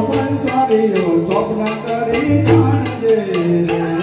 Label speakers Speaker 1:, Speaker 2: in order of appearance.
Speaker 1: સંસારીઓ સ્વપ્ન કરી જાણજે